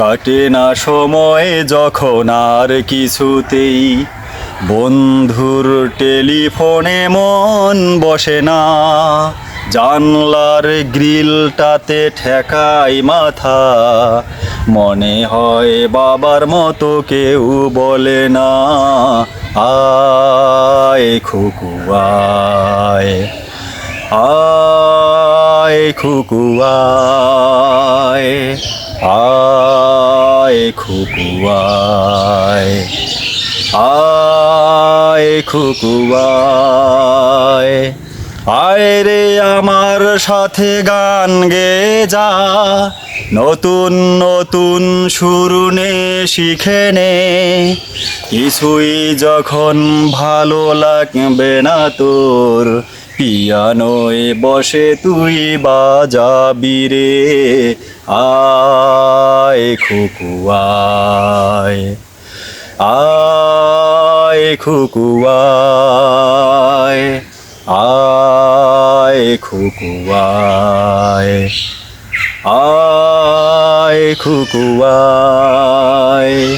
কাটে না সময় যখন আর কিছুতেই। বন্ধুর টেলিফোনে মন বসে না। জানলার গ্রিলটাতে ঠেকাই মাথা। মনে হয় বাবার মতো কেউ বলে না, আয় খুকুয়ায় আয়। আয়। খুকুয়ায়, আয় খুকুয়ায়। আয় রে আমার সাথে গান গে যা, নতুন নতুন শুরু নে, শিখে নে। কিছুই যখন ভালো লাগবে না তোর পিয়ানোয় বসে তুই বাজাবি রে। আয় খুকুয়ায় আয় খুকুয়ায় আয় খুকুয়ায় আয় খুকুয়ায়।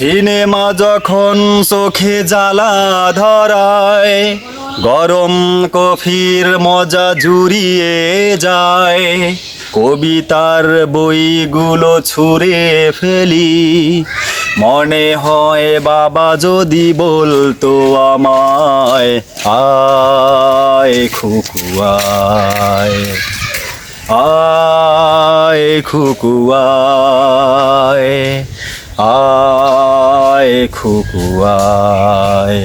সিনেমা যখন চোখে জ্বালা ধরায়, গরম কফির মজা জুড়িয়ে যায়। কবিতার বইগুলো ছুঁড়ে ফেলি। মনে হয়, বাবা যদি বলতো আমায়, আয় খুকুয়ায় আয় খুকুয়ায়। আয় খুকুয়ায়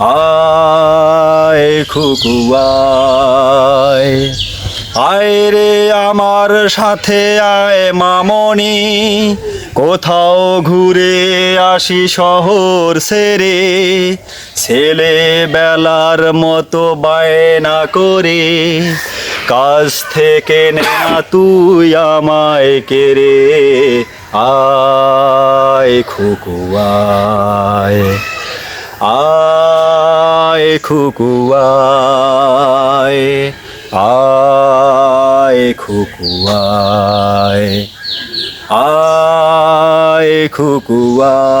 আয় খুকুয়ায়। আয় রে আমার সাথে আয় মামনি, কোথাও ঘুরে আসি শহর সেরে ছেলে বেলার মতো বায়না করে কাজ থেকে না তুই আমায় কেড়ে। আয় খুকুয়ায় আয় খুকুয়ায় আয় খুকুয়ায় আয় খুকুয়ায়।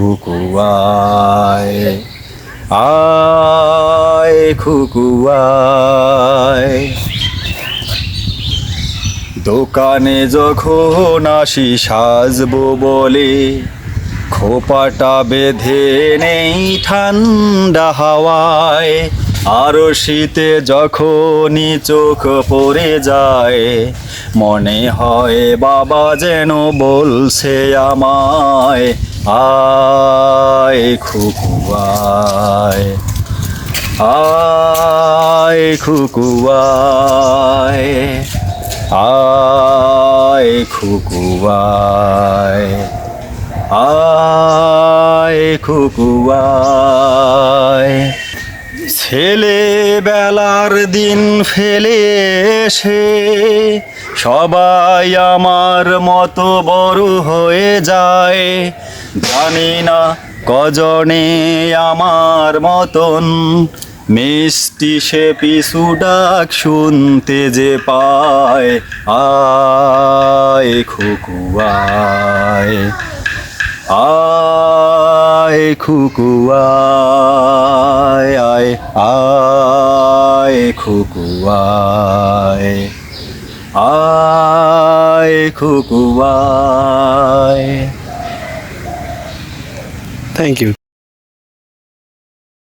খুকুয়ায়, আয় খুকুয়ায়। দোকানে যখন আসি সাজবো বলে, খোপাটা বেঁধে নেই ঠান্ডা হাওয়ায়, আরও শীতে যখনই চোখ পড়ে যায়, মনে হয় বাবা যেন বলছে আমায় আয় খুকুয়ায় আয় খুকুয়ায় আয় খুকুয়ায় আয় খুকুয়ায়। ছেলেবেলার দিন ফেলে এসে সবাই আমার মতো বড় হয়ে যায়। জানি না কজনে আমার মতন। মিষ্টি সে পিছু ডাক শুনতে যে পায়, আয় খুকুয়ায় আয়। খুকুয়ায় আয় আয় খুকুয়ায় আয় খুকুয়ায়। Thank you